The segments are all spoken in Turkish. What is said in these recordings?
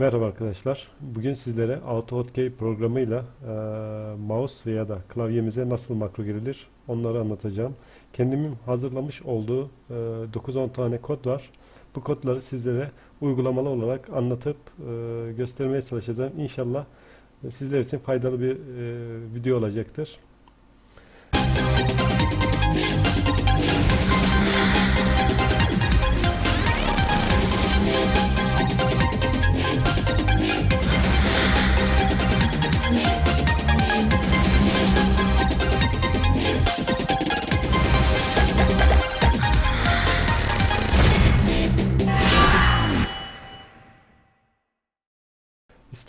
Merhaba arkadaşlar. Bugün sizlere AutoHotkey programıyla e, mouse veya da klavyemize nasıl makro girilir onları anlatacağım. Kendimin hazırlamış olduğu e, 9-10 tane kod var. Bu kodları sizlere uygulamalı olarak anlatıp e, göstermeye çalışacağım. İnşallah sizler için faydalı bir e, video olacaktır.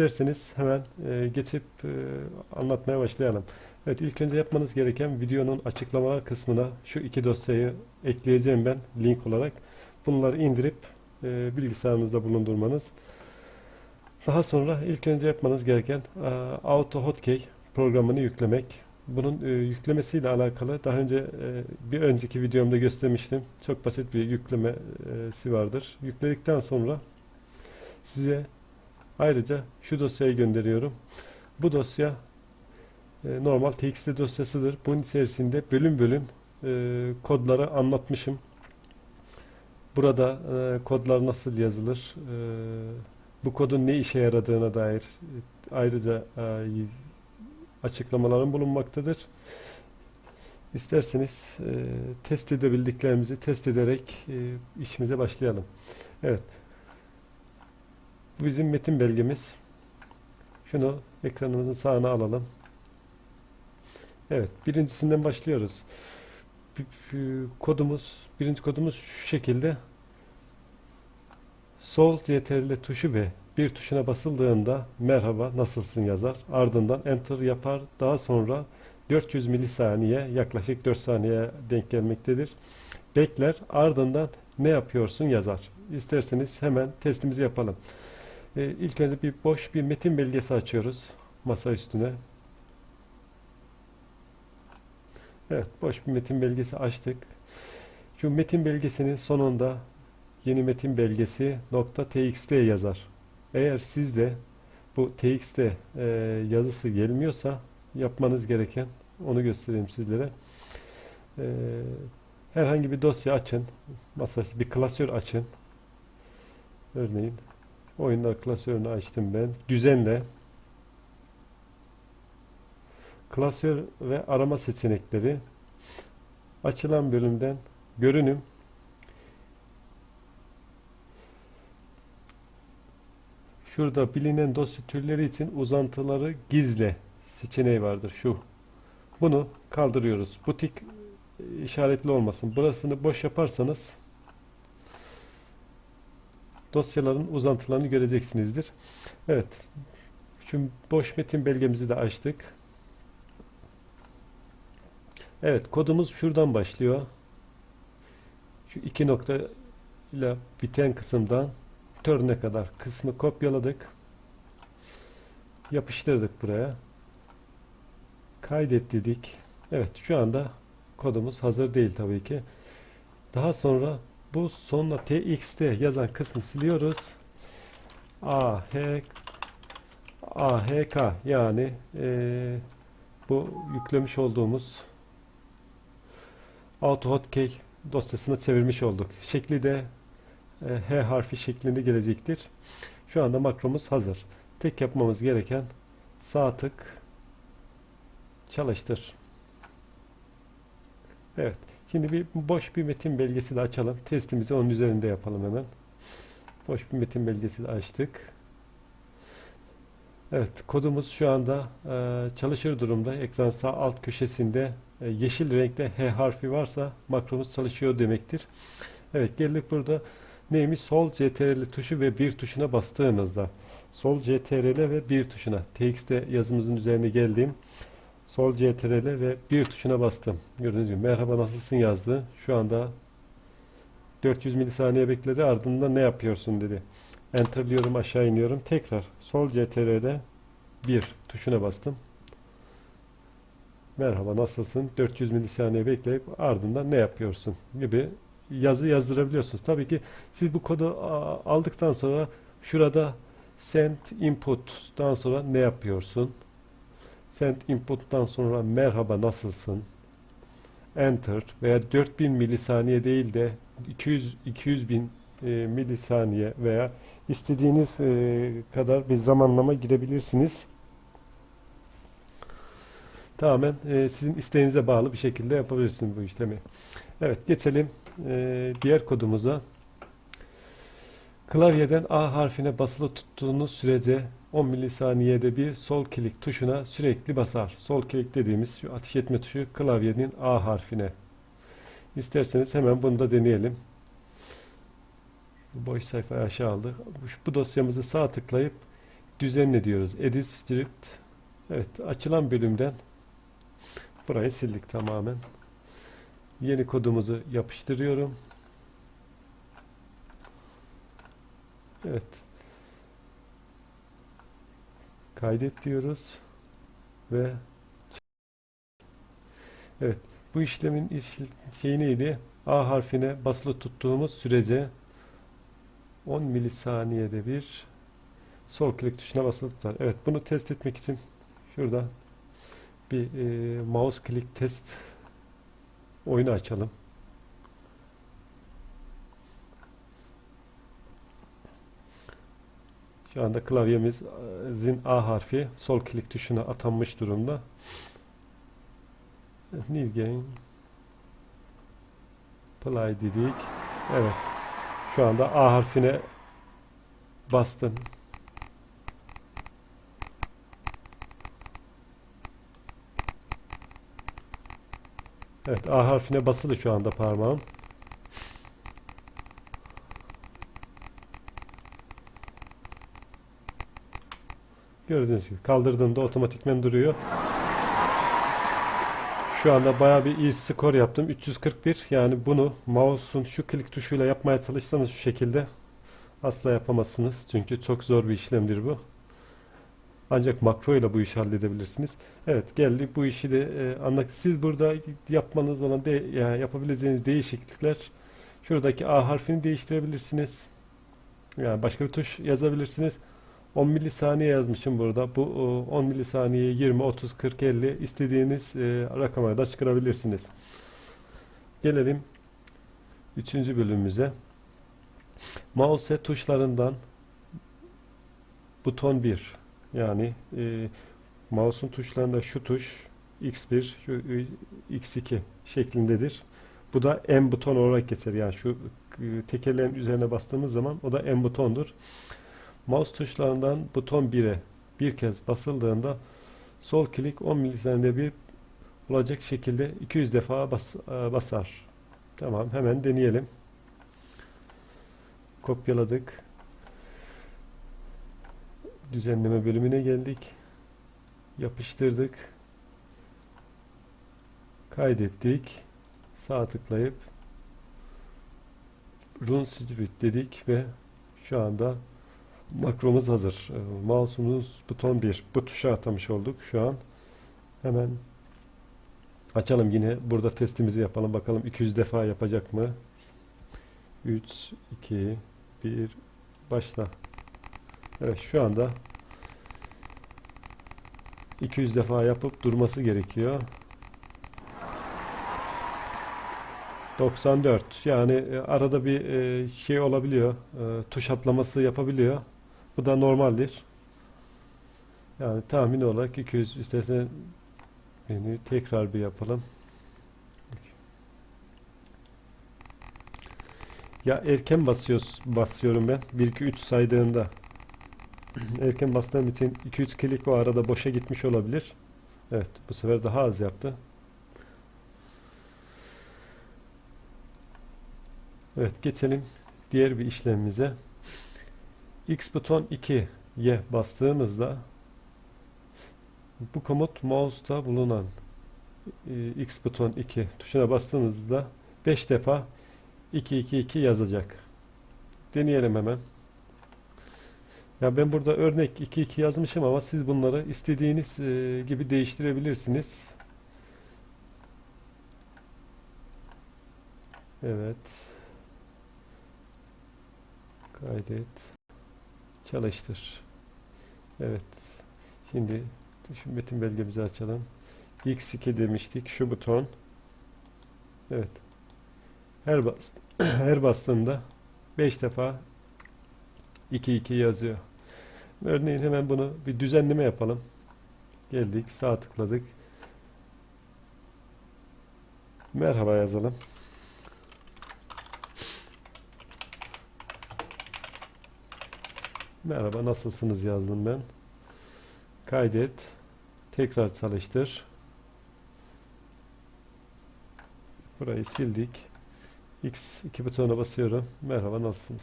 İsterseniz hemen e, geçip e, anlatmaya başlayalım. Evet ilk önce yapmanız gereken videonun açıklamalar kısmına şu iki dosyayı ekleyeceğim ben link olarak. Bunları indirip e, bilgisayarınızda bulundurmanız. Daha sonra ilk önce yapmanız gereken e, AutoHotkey programını yüklemek. Bunun e, yüklemesiyle alakalı daha önce e, bir önceki videomda göstermiştim. Çok basit bir yüklemesi vardır. Yükledikten sonra size Ayrıca şu dosyayı gönderiyorum. Bu dosya e, normal txt dosyasıdır. Bunun içerisinde bölüm bölüm e, kodları anlatmışım. Burada e, kodlar nasıl yazılır, e, bu kodun ne işe yaradığına dair e, ayrıca e, açıklamalarım bulunmaktadır. İsterseniz e, test edebildiklerimizi test ederek e, işimize başlayalım. Evet. Bu bizim metin belgemiz. Şunu ekranımızın sağına alalım. Evet, birincisinden başlıyoruz. Kodumuz, birinci kodumuz şu şekilde. Sol CTRL tuşu ve bir tuşuna basıldığında merhaba nasılsın yazar. Ardından enter yapar. Daha sonra 400 milisaniye yaklaşık 4 saniye denk gelmektedir. Bekler. Ardından ne yapıyorsun yazar. İsterseniz hemen testimizi yapalım. E, ilk önce bir boş bir metin belgesi açıyoruz masa üstüne. Evet, boş bir metin belgesi açtık. Şu metin belgesinin sonunda yeni metin belgesi .txt yazar. Eğer sizde bu txt e, yazısı gelmiyorsa yapmanız gereken onu göstereyim sizlere. E, herhangi bir dosya açın. Masa bir klasör açın. Örneğin Oyunlar klasörünü açtım ben. Düzenle. Klasör ve arama seçenekleri. Açılan bölümden görünüm. Şurada bilinen dosya türleri için uzantıları gizle seçeneği vardır. Şu. Bunu kaldırıyoruz. Bu tik işaretli olmasın. Burasını boş yaparsanız dosyaların uzantılarını göreceksinizdir. Evet. Şimdi boş metin belgemizi de açtık. Evet, kodumuz şuradan başlıyor. Şu iki nokta ile biten kısımdan törne kadar kısmı kopyaladık. Yapıştırdık buraya. Kaydet dedik. Evet, şu anda kodumuz hazır değil tabii ki. Daha sonra bu sonuna txt yazan kısmı siliyoruz. a h yani e, bu yüklemiş olduğumuz AutoHotkey dosyasına çevirmiş olduk. Şekli de e, H harfi şeklinde gelecektir. Şu anda makromuz hazır. Tek yapmamız gereken sağ tık çalıştır. Evet. Şimdi bir boş bir metin belgesi de açalım. Testimizi onun üzerinde yapalım hemen. Boş bir metin belgesi de açtık. Evet, kodumuz şu anda e, çalışır durumda. Ekran sağ alt köşesinde e, yeşil renkte H harfi varsa makromuz çalışıyor demektir. Evet, geldik burada neymiş? Sol CTRL tuşu ve bir tuşuna bastığınızda sol CTRL ve bir tuşuna TXT yazımızın üzerine geldiğim Sol CTRL ve bir tuşuna bastım. Gördüğünüz gibi merhaba nasılsın yazdı. Şu anda 400 milisaniye bekledi. Ardından ne yapıyorsun dedi. Enterliyorum aşağı iniyorum. Tekrar sol CTRL bir tuşuna bastım. Merhaba nasılsın? 400 milisaniye bekleyip ardından ne yapıyorsun gibi yazı yazdırabiliyorsunuz. Tabii ki siz bu kodu aldıktan sonra şurada Send input'tan sonra ne yapıyorsun? Send input'tan sonra merhaba nasılsın? Enter veya 4000 milisaniye değil de 200 200 bin e, milisaniye veya istediğiniz e, kadar bir zamanlama girebilirsiniz. Tamamen e, sizin isteğinize bağlı bir şekilde yapabilirsiniz bu işlemi. Evet geçelim e, diğer kodumuza. Klavyeden A harfine basılı tuttuğunuz sürece 10 milisaniyede bir sol klik tuşuna sürekli basar. Sol klik dediğimiz şu ateş etme tuşu klavyenin A harfine. İsterseniz hemen bunu da deneyelim. Boş sayfayı aşağı aldık. Bu dosyamızı sağ tıklayıp düzenle diyoruz. Edit script. Evet açılan bölümden burayı sildik tamamen. Yeni kodumuzu yapıştırıyorum. Evet. Kaydet diyoruz ve evet bu işlemin iş, şeyi neydi? A harfine basılı tuttuğumuz sürece 10 milisaniyede bir sol klik tuşuna basılı tutar. Evet bunu test etmek için şurada bir e, mouse click test oyunu açalım. Şu anda klavyemizin A harfi sol klik tuşuna atanmış durumda. New game play dedik. Evet. Şu anda A harfine bastım. Evet A harfine basılı şu anda parmağım. Gördüğünüz gibi kaldırdığımda otomatikmen duruyor. Şu anda bayağı bir iyi skor yaptım. 341 yani bunu mouse'un şu klik tuşuyla yapmaya çalışsanız şu şekilde asla yapamazsınız. Çünkü çok zor bir işlemdir bu. Ancak makro ile bu işi halledebilirsiniz. Evet geldi bu işi de e, anlat. Siz burada yapmanız olan de, yani yapabileceğiniz değişiklikler şuradaki A harfini değiştirebilirsiniz. Yani başka bir tuş yazabilirsiniz. 10 milisaniye yazmışım burada. Bu 10 milisaniye 20, 30, 40, 50 istediğiniz e, rakama da çıkarabilirsiniz. Gelelim 3. bölümümüze. Mouse tuşlarından buton 1 yani e, mouse'un tuşlarında şu tuş X1, şu X2 şeklindedir. Bu da M buton olarak geçer. Yani şu e, tekerleğin üzerine bastığımız zaman o da M butondur. Mouse tuşlarından buton 1'e bir kez basıldığında sol klik 10 milisaniyede bir olacak şekilde 200 defa bas, e, basar. Tamam hemen deneyelim. Kopyaladık. Düzenleme bölümüne geldik. Yapıştırdık. Kaydettik. Sağ tıklayıp Run Script dedik ve şu anda makromuz hazır. Ee, Mouse'umuz buton 1. Bu tuşa atamış olduk şu an. Hemen açalım yine. Burada testimizi yapalım. Bakalım 200 defa yapacak mı? 3, 2, 1, başla. Evet şu anda 200 defa yapıp durması gerekiyor. 94 yani e, arada bir e, şey olabiliyor. E, tuş atlaması yapabiliyor. Bu da normaldir. Yani tahmin olarak 200 istersen yani tekrar bir yapalım. Ya erken basıyoruz, basıyorum ben. 1 2 3 saydığında. erken bastığım için 2-3 klik o arada boşa gitmiş olabilir. Evet, bu sefer daha az yaptı. Evet, geçelim diğer bir işlemimize. X buton 2'ye bastığımızda bu komut mouse'da bulunan e, X buton 2 tuşuna bastığınızda 5 defa 222 yazacak. Deneyelim hemen. Ya ben burada örnek 2-2 yazmışım ama siz bunları istediğiniz e, gibi değiştirebilirsiniz. Evet. Kaydet. Çalıştır. Evet. Şimdi şu metin belgemizi açalım. X2 demiştik. Şu buton. Evet. Her bas her bastığımda 5 defa 2 2 yazıyor. Örneğin hemen bunu bir düzenleme yapalım. Geldik, sağ tıkladık. Merhaba yazalım. Merhaba, nasılsınız yazdım ben. Kaydet. Tekrar çalıştır. Burayı sildik. X2 butonuna basıyorum. Merhaba, nasılsınız?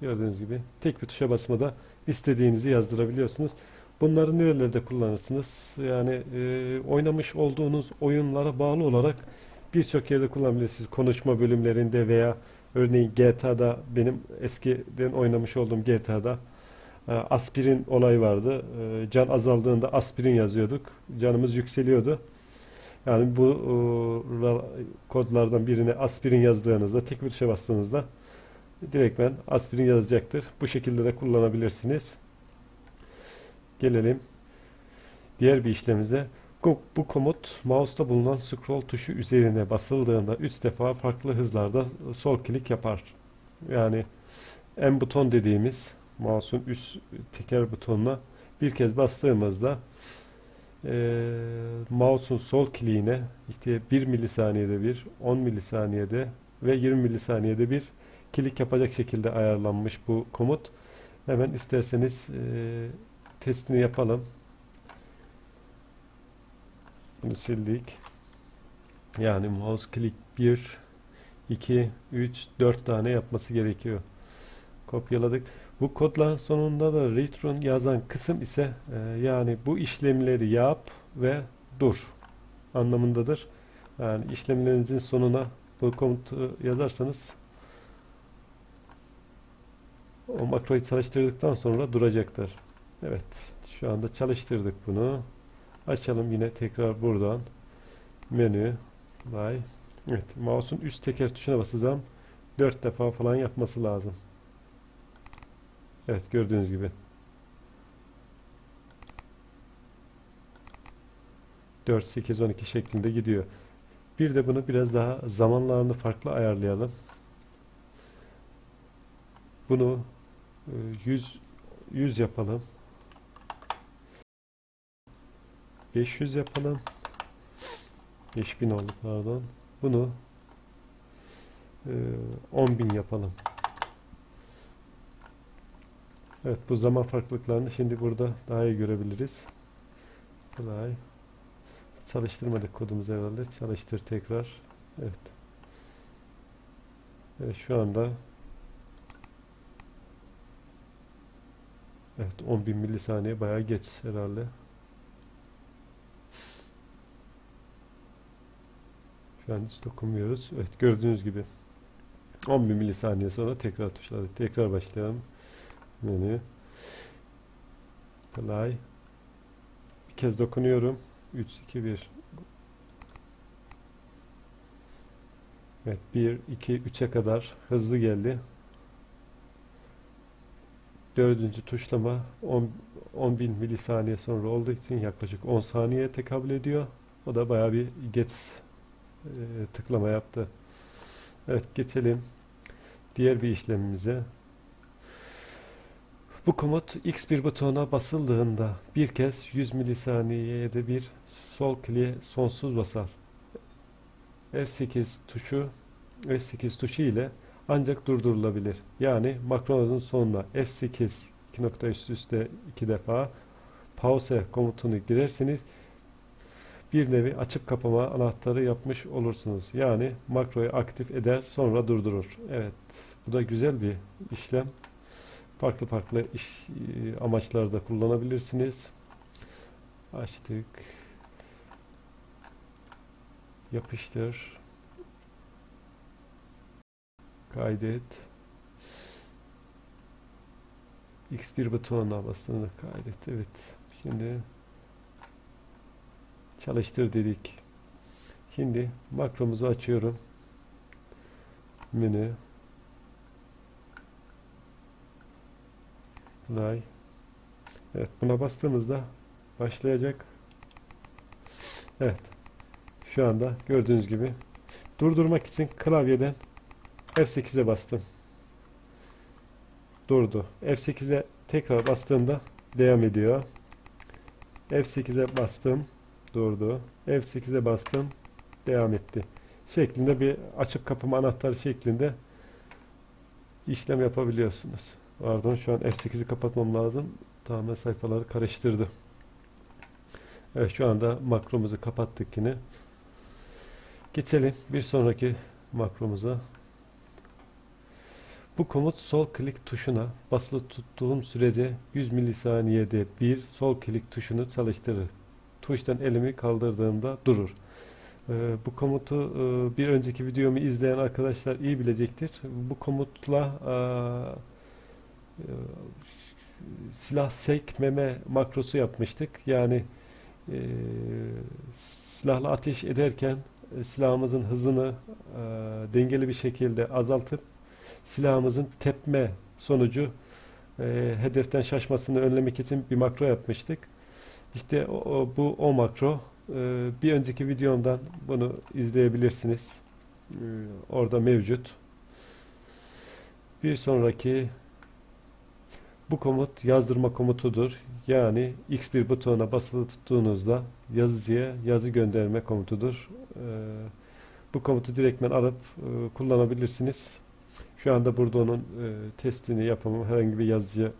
Gördüğünüz gibi tek bir tuşa basmada istediğinizi yazdırabiliyorsunuz. Bunları nerelerde kullanırsınız? Yani e, oynamış olduğunuz oyunlara bağlı olarak birçok yerde kullanabilirsiniz. Konuşma bölümlerinde veya örneğin GTA'da benim eskiden oynamış olduğum GTA'da aspirin olayı vardı. E, can azaldığında aspirin yazıyorduk. Canımız yükseliyordu. Yani bu e, kodlardan birine aspirin yazdığınızda tek bir tuşa bastığınızda direktmen aspirin yazacaktır. Bu şekilde de kullanabilirsiniz. Gelelim diğer bir işlemimize. Bu komut mouse'da bulunan scroll tuşu üzerine basıldığında 3 defa farklı hızlarda sol klik yapar. Yani M buton dediğimiz mouse'un üst teker butonuna bir kez bastığımızda eee mouse'un sol kliğine işte 1 milisaniyede bir, 10 milisaniyede ve 20 milisaniyede bir klik yapacak şekilde ayarlanmış bu komut. Hemen isterseniz eee, testini yapalım. Bunu sildik. Yani mouse klik 1, 2, 3, 4 tane yapması gerekiyor. Kopyaladık. Bu kodların sonunda da return yazan kısım ise e, yani bu işlemleri yap ve dur anlamındadır. Yani işlemlerinizin sonuna bu komutu yazarsanız o makroyu çalıştırdıktan sonra duracaktır. Evet, şu anda çalıştırdık bunu. Açalım yine tekrar buradan. Menü, Vay. Evet, mouse'un üst teker tuşuna basacağım. 4 defa falan yapması lazım. Evet, gördüğünüz gibi. 4, 8, 12 şeklinde gidiyor. Bir de bunu biraz daha zamanlarını farklı ayarlayalım. Bunu e, 100 100 yapalım. 500 yapalım. 5000 oldu pardon. Bunu e, 10.000 yapalım. Evet bu zaman farklılıklarını şimdi burada daha iyi görebiliriz. Kolay. Çalıştırmadık kodumuzu herhalde. Çalıştır tekrar. Evet. Evet şu anda Evet 10.000 milisaniye bayağı geç herhalde. Şu an hiç dokunmuyoruz. Evet gördüğünüz gibi 10.000 milisaniye sonra tekrar tuşladık. Tekrar başlayalım. Menü. Kolay. Bir kez dokunuyorum. 3, 2, 1. Evet 1, 2, 3'e kadar hızlı geldi. Dördüncü tuşlama 10 10.000 milisaniye sonra olduğu için yaklaşık 10 saniyeye tekabül ediyor. O da bayağı bir geç e, tıklama yaptı. Evet geçelim diğer bir işlemimize. Bu komut X1 butonuna basıldığında bir kez 100 milisaniyede bir sol kliğe sonsuz basar. F8 tuşu F8 tuşu ile ancak durdurulabilir. Yani makronun sonuna F8 iki nokta üst üste iki defa pause komutunu girerseniz bir nevi açıp kapama anahtarı yapmış olursunuz. Yani makroyu aktif eder sonra durdurur. Evet bu da güzel bir işlem. Farklı farklı iş e, amaçlarda kullanabilirsiniz. Açtık. Yapıştır. Kaydet. X1 butonuna bastığında kaydet. Evet. Şimdi çalıştır dedik. Şimdi makromuzu açıyorum. Menü. Play. Evet, buna bastığımızda başlayacak. Evet. Şu anda gördüğünüz gibi durdurmak için klavyeden F8'e bastım. Durdu. F8'e tekrar bastığımda devam ediyor. F8'e bastım. Durdu. F8'e bastım. Devam etti. Şeklinde bir açıp kapama anahtarı şeklinde işlem yapabiliyorsunuz. Pardon şu an F8'i kapatmam lazım. Tamamen sayfaları karıştırdı. Evet şu anda makromuzu kapattık yine. Geçelim bir sonraki makromuza. Bu komut sol klik tuşuna basılı tuttuğum sürece 100 milisaniyede bir sol klik tuşunu çalıştırır. Tuştan elimi kaldırdığımda durur. Ee, bu komutu e, bir önceki videomu izleyen arkadaşlar iyi bilecektir. Bu komutla e, silah sekmeme makrosu yapmıştık. Yani e, silahla ateş ederken e, silahımızın hızını e, dengeli bir şekilde azaltıp silahımızın tepme sonucu e, hedeften şaşmasını önlemek için bir makro yapmıştık. İşte o, o- bu o makro. E, bir önceki videomdan bunu izleyebilirsiniz. E, orada mevcut. Bir sonraki bu komut yazdırma komutudur. Yani X1 butonuna basılı tuttuğunuzda yazıcıya yazı gönderme komutudur. Ee, bu komutu direktmen alıp e, kullanabilirsiniz. Şu anda burada onun e, testini yapamam. Herhangi bir yazıcıya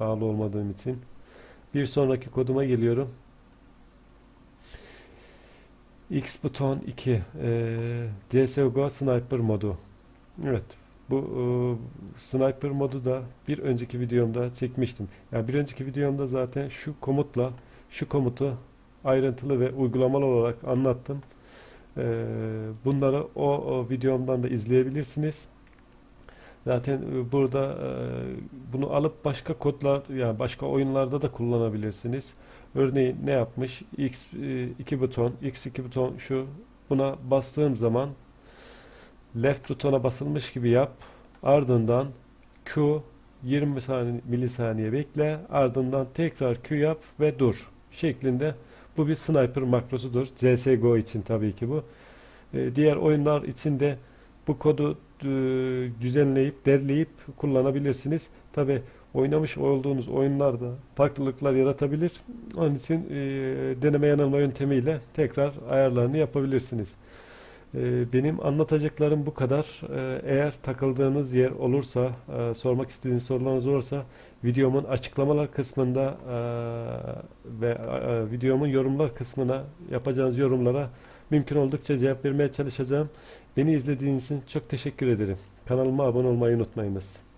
bağlı olmadığım için. Bir sonraki koduma geliyorum. X buton 2 e, CSGO Sniper modu. Evet. Bu e, sniper modu da bir önceki videomda çekmiştim. Yani bir önceki videomda zaten şu komutla şu komutu ayrıntılı ve uygulamalı olarak anlattım. E, bunları o, o videomdan da izleyebilirsiniz. Zaten e, burada e, bunu alıp başka kodlar yani başka oyunlarda da kullanabilirsiniz. Örneğin ne yapmış? X e, 2 buton, X2 buton şu. Buna bastığım zaman left butona basılmış gibi yap. Ardından Q 20 saniye, milisaniye bekle. Ardından tekrar Q yap ve dur. Şeklinde bu bir sniper makrosudur. CSGO için tabii ki bu. Ee, diğer oyunlar için de bu kodu e, düzenleyip, derleyip kullanabilirsiniz. Tabii oynamış olduğunuz oyunlarda farklılıklar yaratabilir. Onun için e, deneme yanılma yöntemiyle tekrar ayarlarını yapabilirsiniz. Ee, Benim anlatacaklarım bu kadar. Ee, Eğer takıldığınız yer olursa, e, sormak istediğiniz sorularınız olursa videomun açıklamalar kısmında e, ve e, videomun yorumlar kısmına yapacağınız yorumlara mümkün oldukça cevap vermeye çalışacağım. Beni izlediğiniz için çok teşekkür ederim. Kanalıma abone olmayı unutmayınız.